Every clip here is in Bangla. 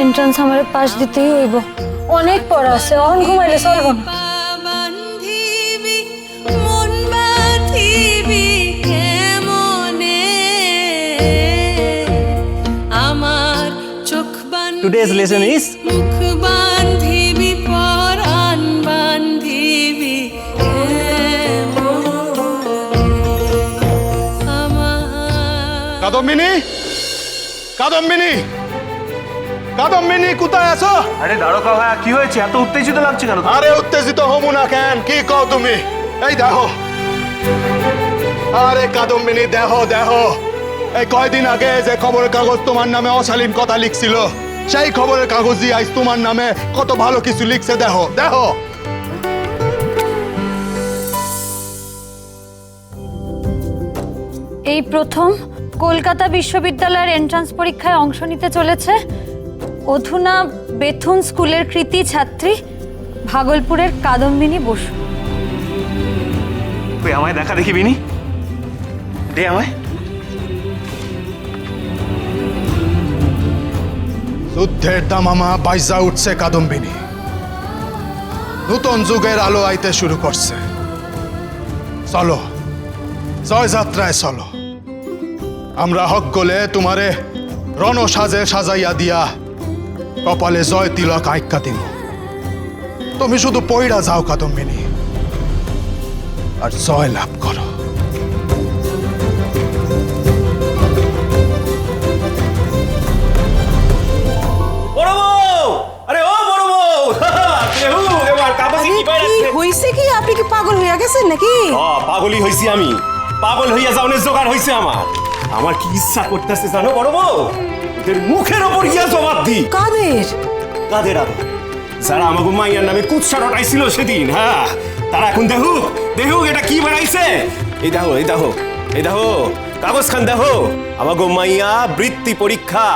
এন্ট্রান্স আমার পাশ দিতেই হইব। অনেক পড়া আছে অহন ঘুমাইলে চলবো না। Today's lesson is Kadambini? Kadambini? Kadambini কোথায় আছো? আরে দাঁড়কা ভাইয়া কি হয়েছে? এত উত্তেজিত লাগছে কেন আরে উত্তেজিত হমু না কেন? কি কও তুমি? এই দেখো। আরে কাদম্বিনী দেহ দেহ এই কয়দিন আগে যে খবরের কাগজ তোমার নামে অশালীন কথা লিখছিল। সেই খবরের কাগজ দিয়ে আজ তোমার নামে কত ভালো কিছু লিখছে দেহ দেহ এই প্রথম কলকাতা বিশ্ববিদ্যালয়ের এন্ট্রান্স পরীক্ষায় অংশ নিতে চলেছে অধুনা বেথুন স্কুলের কৃতি ছাত্রী ভাগলপুরের কাদম্বিনী বসু। আমায় দেখা দেখি বিনি? দে আমায়। যুদ্ধের দামামা বাইজা উঠছে কাদম্বিনী। নতুন যুগের আলো আইতে শুরু করছে। চলো, জয়যাত্রায় চলো। আমরা হক গলে তোমারে রণ সাজে সাজাইয়া দিয়া কপালে জয় তিলক আইক্কা দিম তুমি শুধু পইড়া যাও কাদম্বিনী, আর জয় লাভ করো। কি কি হইছে কি? আপনি কি পাগল হইয়া গেছেন নাকি? পাগলই হইছি আমি। পাগল হইয়া যাওনের জোগাড় হইছে আমার। আমার কি ইচ্ছা করতেছে জানো বড় বউ? ওদের মুখের ওপর ইয়া জবাব দি। কাদের? কাদের আবার? যারা আমাকে মাইয়ার নামে কুৎসা রটাইছিল সেদিন হ্যাঁ? তারা এখন দেখুক দেখুক এটা কি বানাইছে? এই দেখো এই দেখো এই দেখো কাগজ খান দেখো। আমাকে মাইয়া বৃত্তি পরীক্ষা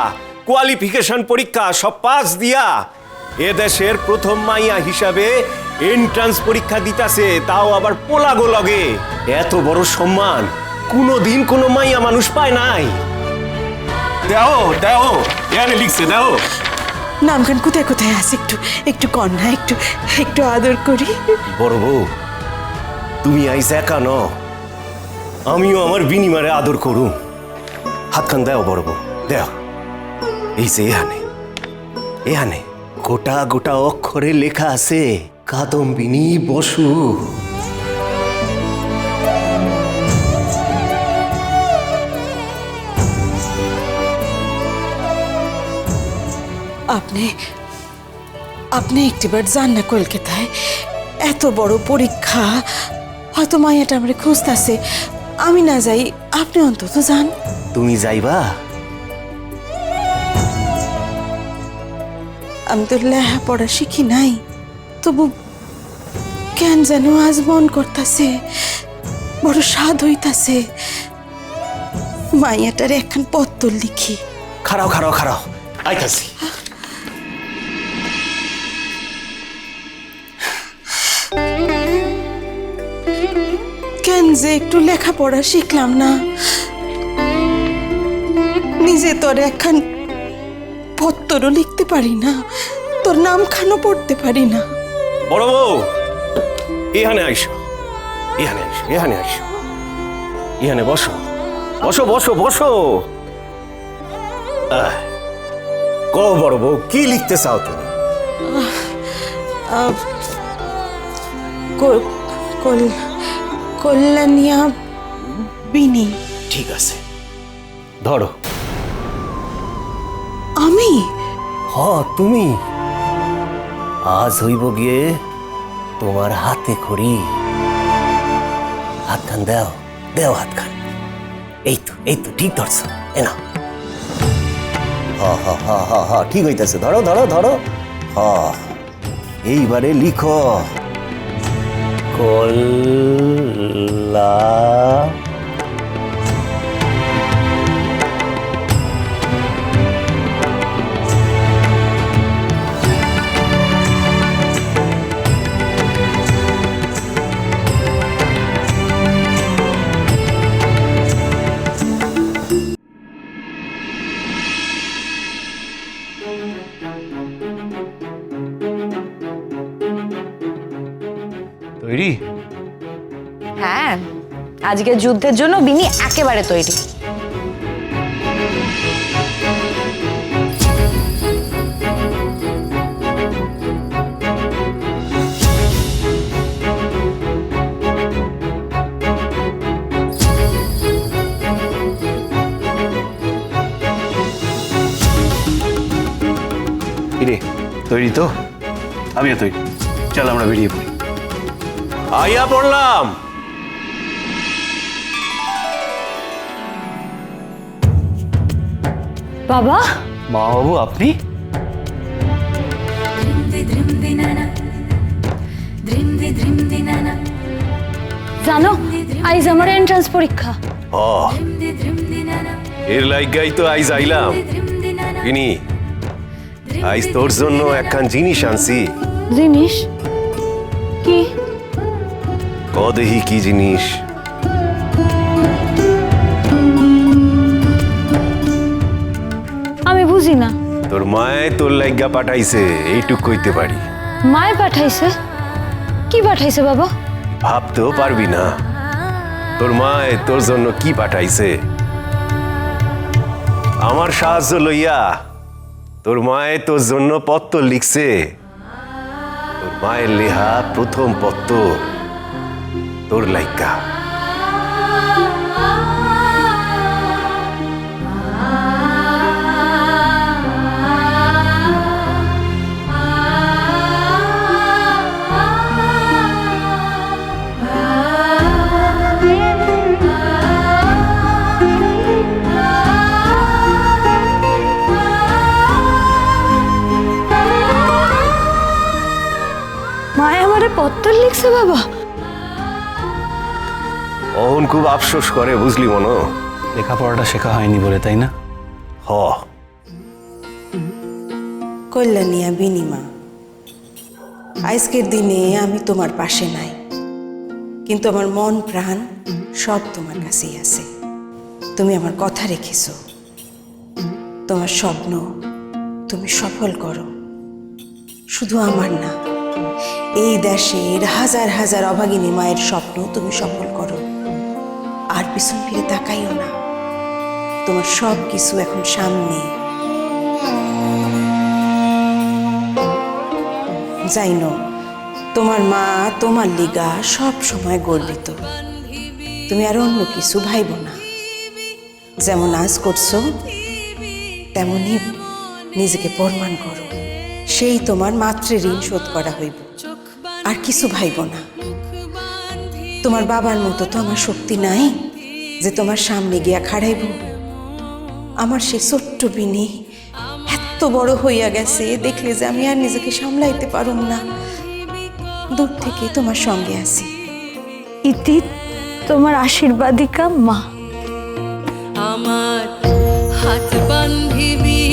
কোয়ালিফিকেশন পরীক্ষা সব পাস দিয়া এ দেশের প্রথম মাইয়া হিসাবে এন্ট্রান্স পরীক্ষা দিতাছে তাও আবার পোলাগো লগে। এত বড় সম্মান কোনো দিন কোনো মাইয়া মানুষ পায় নাই। দেও দেও এখানে লিখছে দেও। নামখান কোথায় কোথায় আছে? একটু একটু কন্যা একটু একটু আদর করি। বড় বউ তুমি আইস একা ন? আমিও আমার বিনিমারে আদর করুম। হাতখান দেও বড় বউ দেও। এই যে এখানে এখানে। গোটা গোটা অক্ষরে লেখা আছে কাদম্বিনী বসু। আপনি আপনি একটিবার যান না কলকাতায় এত বড় পরীক্ষা হয়তো মাইয়াটা আমরা খুঁজতেছে। আমি না যাই আপনি অন্তত যান। তুমি যাইবা? আমি তো লেখাপড়া শিখি নাই। তবু কেন যেন আজ মন করতেছে বড় স্বাদ হইতাছে। মাইয়াটার একখান পত্র লিখি খারাও খারাও খারাও আইতাছি। কেন যে একটু লেখাপড়া শিখলাম না। নিজে তোর একখান পত্তরও লিখতে পারি না তোর নাম খানো পড়তে পারি না। বড় বউ এখানে আইসো। এখানে আইসো এখানে আইসো। এখানে বসো। বসো বসো বসো। কও বড় বউ কি লিখতে চাও তুমি? কল্যাণিয়া বিনি। ঠিক আছে। ধরো। আমি? হ, তুমি। আজ হইব গিয়ে তোমার হাতে খড়ি। হাতখান দাও, দেও হাতখান। এই তো এই তো, ঠিক ধরছো। এ না ঠিক হইতেছে। ধরো ধরো ধরো। হ, এইবারে লিখো। কল্লা আজকে যুদ্ধের জন্য বিনি একেবারে তৈরি। তৈরি তো? আমিও তৈরি। চল আমরা বেরিয়ে পড়ি। আইয়া পড়লাম! বাবা? মা বাবু আপনি জানো আইজ আমার এন্ট্রান্স পরীক্ষা। ও। এর লাইগাই তো আইজ আইলাম। ইনি আইজ তোর জন্য একখান জিনিস আনছি। জিনিস? কি? কদেহি কি জিনিস? মায় তোর লাইগা পাঠাইছে এইটুক কইতে পারি। মায়ে পাঠাইছে? কি পাঠাইছে বাবা? ভাবতেও পারবি না। তোর মায় তোর জন্য কি পাঠাইছে? আমার সাহায্য লইয়া তোর মায়ে তোর জন্য পত্র লিখছে। তোর মায়ের লেহা প্রথম পত্র তোর লাইকা বাবা। অহন খুব আফসোস করে বুঝলি মনো? লেখাপড়াটা শেখা হয়নি বলে তাই না? হ। কল্যাণিয়া বিনিমা আজকের দিনে আমি তোমার পাশে নাই কিন্তু আমার মন প্রাণ সব তোমার কাছেই আছে। তুমি আমার কথা রেখেছ তোমার স্বপ্ন তুমি সফল করো শুধু আমার না এই দেশের হাজার হাজার অভাগিনী মায়ের স্বপ্ন তুমি সফল করো। আর পিছন ফিরে তাকাইও না। তোমার সব কিছু এখন সামনে। জাইনো তোমার মা, তোমার লিগা সব সময় গর্বিত। তুমি আর অন্য কিছু ভাইব না। যেমন আজ করছ তেমনই নিজেকে প্রমাণ করো। সেই তোমার মাতৃ ঋণ শোধ করা হইব। আর কিছু ভাইব না। তোমার বাবার মতো তো আমার শক্তি নাই যে তোমার সামনে গিয়া খাড়াইব। আমার সে ছোট্ট বিনি এত বড় হইয়া গেছে দেখলে যে আমি আর নিজেকে সামলাইতে পারুম না। দূর থেকে তোমার সঙ্গে আছি। ইতি তোমার আশীর্বাদিকা মা। আমার হাত বান্ধিবি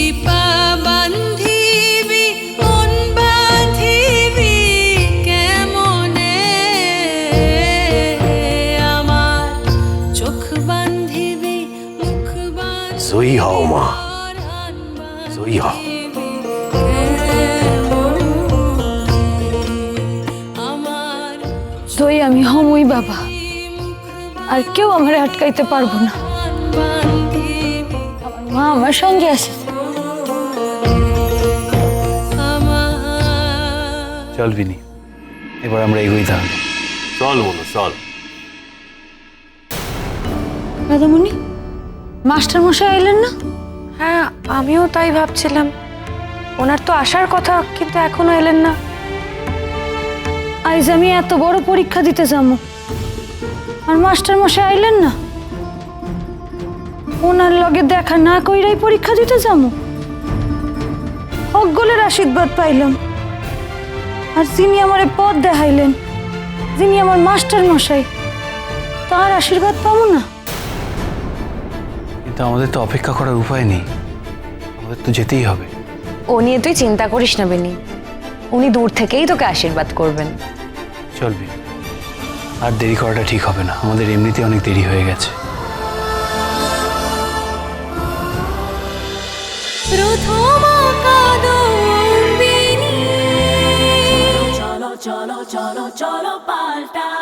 জয় আমি হমই বাবা। আর কেউ আমারে আটকাইতে পারব না। আমার মা আমার সঙ্গে আছে। চল বিনি এবার আমরা এগোই তাহলে। চল মনো চল। দাদামণি মাস্টার মশাই এলেন না? হ্যাঁ আমিও তাই ভাবছিলাম। ওনার তো আসার কথা কিন্তু এখনও এলেন না। আজ আমি এত বড় পরীক্ষা দিতে যাব। আর মাস্টার মশাই আইলেন না? ওনার লগে দেখা না কইরাই পরীক্ষা দিতে যাব? অজ্ঞলের আশীর্বাদ পাইলাম। আর তিনি আমারে পথ দেখাইলেন যিনি আমার মাস্টার মশাই তার আশীর্বাদ পাবো না? কিন্তু আমাদের তো অপেক্ষা করার উপায় নেই। আমাদের তো যেতেই হবে। ও নিয়ে তুই চিন্তা করিস না বেনি। উনি দূর থেকেই তোকে আশীর্বাদ করবেন। চলবি আর দেরি করাটা ঠিক হবে না। আমাদের এমনিতে অনেক দেরি হয়ে গেছে। প্রথম চলো চলো চলো চলো পাল্টা।